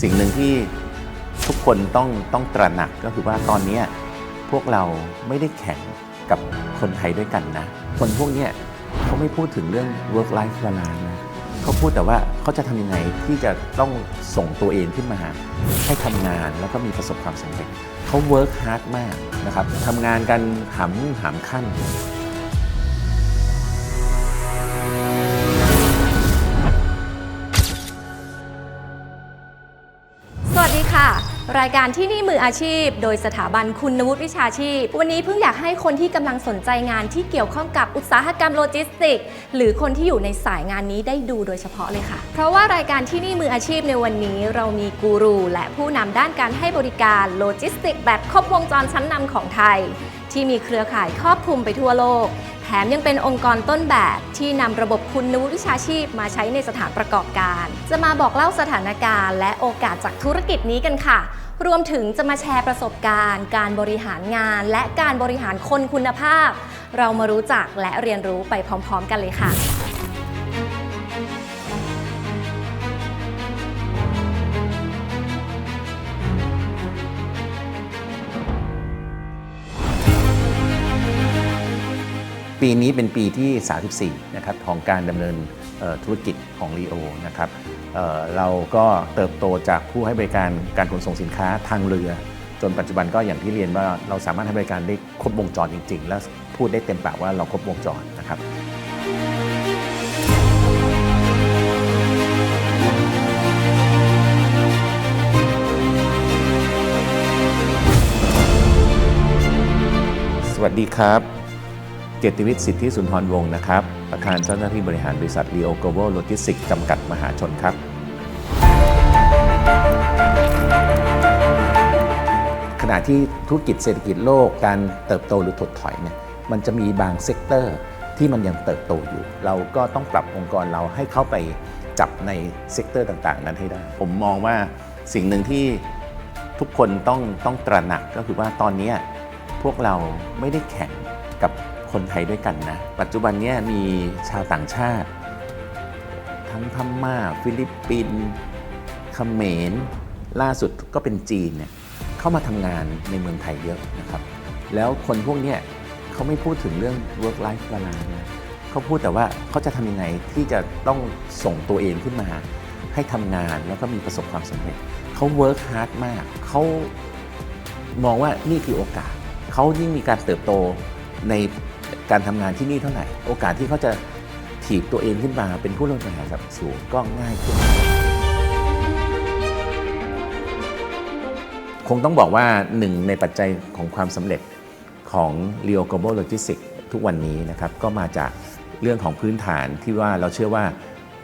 สิ่งหนึ่งที่ทุกคนต้องต้องตระหนักก็คือว่าตอนนี้พวกเราไม่ได้แข่งกับคนไทยด้วยกันนะ คนพวกนี้เขาไม่พูดถึงเรื่อง work life balance นะเขาพูดแต่ว่าเขาจะทำยังไงที่จะต้องส่งตัวเองขึ้นมา ให้ทำงานแล้วก็มีประสบความสำเร็จเขา work hard มากนะครับทำงานกันหามุ่งหามขั้น รายการที่นี่มืออาชีพ โดยสถาบันคุณวุฒิวิชาชีพ วันนี้เพิ่งอยากให้คนที่กำลังสนใจงานที่เกี่ยวข้องกับอุตสาหกรรมโลจิสติกส์หรือคนที่อยู่ในสายงานนี้ได้ดูโดยเฉพาะเลยค่ะ เพราะว่ารายการที่นี่มืออาชีพในวันนี้ เรามีกูรู และผู้นำด้านการให้บริการโลจิสติกส์แบบครบวงจรชั้นนำของไทย ที่มีเครือข่ายครอบคลุมไปทั่วโลก มยังเป็นองค์กรต้นแบบที่นำระบบคุณวุฒิวิชาชีพมาใช้ในสถานประกอบการ จะมาบอกเล่าสถานการณ์ และโอกาสจากธุรกิจนี้กันค่ะ รวมถึงจะมาแชร์ประสบการณ์ การบริหารงาน และการบริหารคนคุณภาพ เรามารู้จักและเรียนรู้ไปพร้อม ๆ กันเลยค่ะ ปีนี้เป็นปีที่ 34 นะครับของการดำเนินธุรกิจของ r ีโอนะครับเเราก็เติบโตจากผู้ให้บริการการขนส่งสินค้าทางเรือ จนปัจจุบันก็อย่างที่เรียนว่าเราสามารถให้บริการได้ครบวงจรจริง ๆ และพูดได้เต็มปากว่าเราครบวงจรนะครับสวัสดีครับ เกียรติวิทย์สิทธิสุนทรวงศ์นะครับ ประธานเจ้าหน้าที่บริหารบริษัท Leo Global Logistics จำกัดมหาชนครับ ขณะที่ธุรกิจเศรษฐกิจโลกการเติบโตหรือถดถอยเนี่ยมันจะมีบางเซกเตอร์ที่มันยังเติบโตอยู่ เราก็ต้องปรับองค์กรเราให้เข้าไปจับในเซกเตอร์ต่างๆ นั้นให้ได้ ผมมองว่าสิ่งหนึ่งที่ทุกคนต้องต้องตระหนักก็คือว่าตอนนี้พวกเราไม่ได้แข่งกับ คนไทยด้วยกันนะ ปัจจุบันนี้มีชาวต่างชาติ ทั้งพม่า ฟิลิปปินส์เขมร ล่าสุดก็เป็นจีนเนี่ยเข้ามาทำงานในเมืองไทยเยอะนะครับ แล้วคนพวกนี้เขาไม่พูดถึงเรื่อง work life balance นะเขาพูดแต่ว่าเขาจะทำยังไงที่จะต้องส่งตัวเองขึ้นมา ให้ทำงานแล้วก็มีประสบความสำเร็จเขา work hard มากเขามองว่านี่คือโอกาส เขายิ่งมีการเติบโตใน การทำงานที่นี่เท่าไหร่ โอกาสที่เขาจะถีบตัวเองขึ้นมาเป็นผู้ร่วมบริหารระดับสูงก็ง่ายขึ้น คงต้องบอกว่าหนึ่งในปัจจัยของความสำเร็จของ Leo Global Logistics ทุกวันนี้นะครับ ก็มาจากเรื่องของพื้นฐานที่ว่าเราเชื่อว่า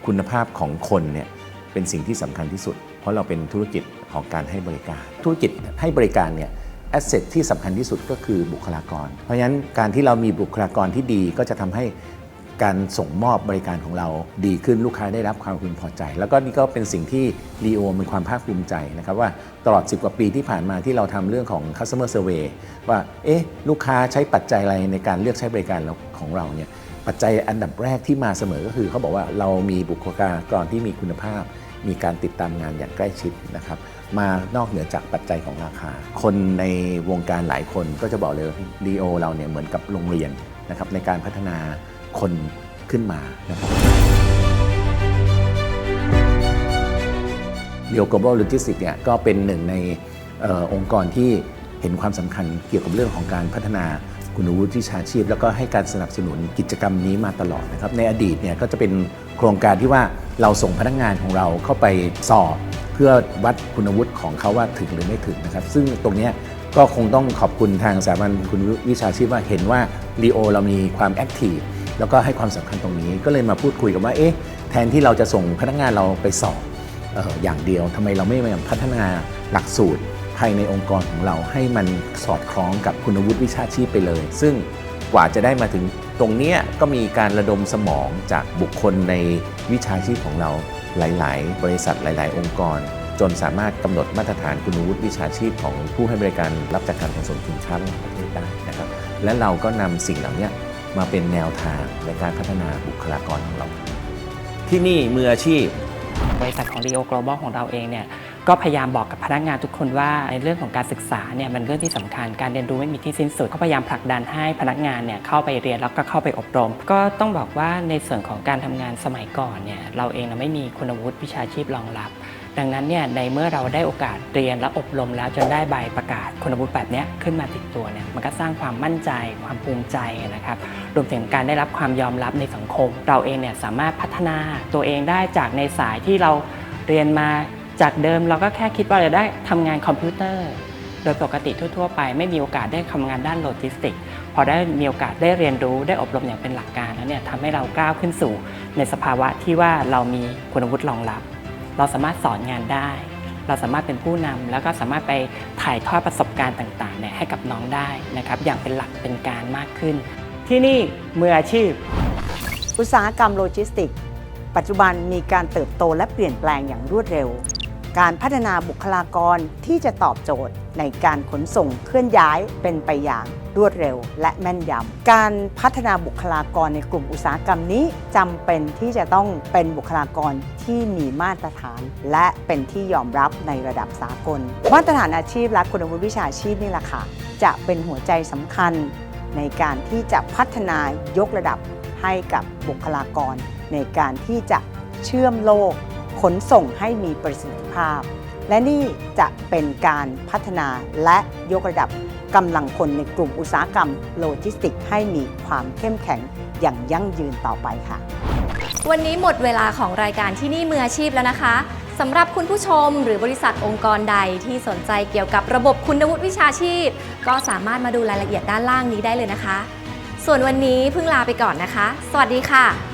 คุณภาพของคนเนี่ยเป็นสิ่งที่สำคัญที่สุด เพราะเราเป็นธุรกิจของการให้บริการ ธุรกิจให้บริการเนี่ย แอสเซทที่สำคัญที่สุดก็คือบุคลากร เพราะฉะนั้นการที่เรามีบุคลากรที่ดีก็จะทำให้การส่งมอบบริการของเราดีขึ้นลูกค้าได้รับความพึงพอใจ แล้วก็นี่ก็เป็นสิ่งที่ l ีโอมีความภาคภูมิใจนะครับว่าตลอด 10 กว่าปีที่ผ่านมาที่เราทำเรื่องของ customer survey ว่าเอ๊ะลูกค้าใช้ปัจจัยอะไรในการเลือกใช้บริการของเราเนี่ยปัจจัยอันดับแรกที่มาเสมอก็คือเขาบอกว่าเรามีบุคลากรที่มีคุณภาพ มีการติดตามงานอย่างใกล้ชิดนะครับมานอกเหนือจากปัจจัยของราคา คนในวงการหลายคนก็จะบอกเลยดีโอเราเนี่ยเหมือนกับโรงเรียนนะครับในการพัฒนาคนขึ้นมานะครับเรียว global logistics เนี่ยก็เป็นหนึ่งในอองค์กรที่เห็นความสำคัญเกี่ยวกับเรื่องของการพัฒนาคุณวุฒิชาชีพ แล้วก็ให้การสนับสนุนกิจกรรมนี้มาตลอดนะครับในอดีตเนี่ยก็จะเป็นโครงการที่ว่า เราส่งพนักงานของเราเข้าไปสอบ เพื่อวัดคุณวุฒิของเขาว่าถึงหรือไม่ถึงนะครับ ซึ่งตรงนี้ก็คงต้องขอบคุณทางสถาบันคุณวิชาชีพว่าเห็นว่ารีโอเรามีความแอคทีฟแล้วก็ให้ความสำคัญตรงนี้ก็เลยมาพูดคุยกันว่าเอ๊ะแทนที่เราจะส่งพนักงานเราไปสอบอออย่างเดียวทำไมเราไม่มาพัฒนาหลักสูตรภายในองค์กรของเราให้มันสอดคล้องกับคุณวุฒิวิชาชีพไปเลย ซึ่งกว่าจะได้มาถึง ตรงนี้ก็มีการระดมสมองจากบุคคลในวิชาชีพของเราหลาย ๆ บริษัทหลาย ๆ องค์กร จนสามารถกำหนดมาตรฐานคุณวุฒิวิชาชีพของผู้ให้บริการรับจากการขนส่งสินค้าระหว่างประเทศได้นะครับ และเราก็นำสิ่งเหล่านี้มาเป็นแนวทางในการพัฒนาบุคลากรของเรา ที่นี่มืออาชีพ บริษัทของ Rio Global ของเราเองเนี่ย ก็พยายามบอกกับพนักงานทุกคนว่าในเรื่องของการศึกษาเนี่ยมันเรื่องที่สำคัญการเรียนรู้ไม่มีที่สิ้นสุด ก็พยายามผลักดันให้พนักงานเนี่ยเข้าไปเรียนแล้วก็เข้าไปอบรม ก็ต้องบอกว่าในส่วนของการทำงานสมัยก่อนเนี่ยเราเองเราไม่มีคุณวุฒิวิชาชีพรองรับ ดังนั้นเนี่ยในเมื่อเราได้โอกาสเรียนและอบรมแล้วจนได้ใบประกาศคุณวุฒิแบบนี้ขึ้นมาติดตัวเนี่ยมันก็สร้างความมั่นใจ ความภูมิใจนะครับรวมถึงการได้รับความยอมรับในสังคม เราเองเนี่ยสามารถพัฒนาตัวเองได้จากในสายที่เราเรียนมา จากเดิมเราก็แค่คิดว่าเราได้ทำงานคอมพิวเตอร์ โดยปกติทั่ว ๆ ไป ไม่มีโอกาสได้ทำงานด้านโลจิสติก พอได้มีโอกาสได้เรียนรู้ได้อบรมอย่างเป็นหลักการแล้วเนี่ยทำให้เราก้าวขึ้นสู่ ในสภาวะที่ว่าเรามีคุณวุฒิรองรับ เราสามารถสอนงานได้ เราสามารถเป็นผู้นำแล้วก็สามารถไปถ่ายทอดประสบการณ์ต่างๆเนี่ยให้กับน้องได้นะครับอย่างเป็นหลักเป็นการมากขึ้น ที่นี่มืออาชีพ อุตสาหกรรมโลจิสติก ปัจจุบันมีการเติบโตและเปลี่ยนแปลงอย่างรวดเร็ว การพัฒนาบุคลากรที่จะตอบโจทย์ในการขนส่งเคลื่อนย้ายเป็นไปอย่างรวดเร็วและแม่นยำ การพัฒนาบุคลากรในกลุ่มอุตสาหกรรมนี้จำเป็นที่จะต้องเป็นบุคลากรที่มีมาตรฐาน และเป็นที่ยอมรับในระดับสากล มาตรฐานอาชีพและคุณวุฒิวิชาชีพนี่แหละค่ะ จะเป็นหัวใจสำคัญในการที่จะพัฒนายกระดับให้กับบุคลากร ในการที่จะเชื่อมโลก ขนส่งให้มีประสิทธิภาพ และนี่จะเป็นการพัฒนาและยกระดับกำลังคนในกลุ่มอุตสาหกรรมโลจิสติกส์ให้มีความเข้มแข็งอย่างยั่งยืนต่อไปค่ะ วันนี้หมดเวลาของรายการที่นี่มืออาชีพแล้วนะคะสำหรับคุณผู้ชมหรือบริษัทองค์กรใดที่สนใจเกี่ยวกับระบบคุณวุฒิวิชาชีพ ก็สามารถมาดูรายละเอียดด้านล่างนี้ได้เลยนะคะ ส่วนวันนี้เพิ่งลาไปก่อนนะคะ สวัสดีค่ะ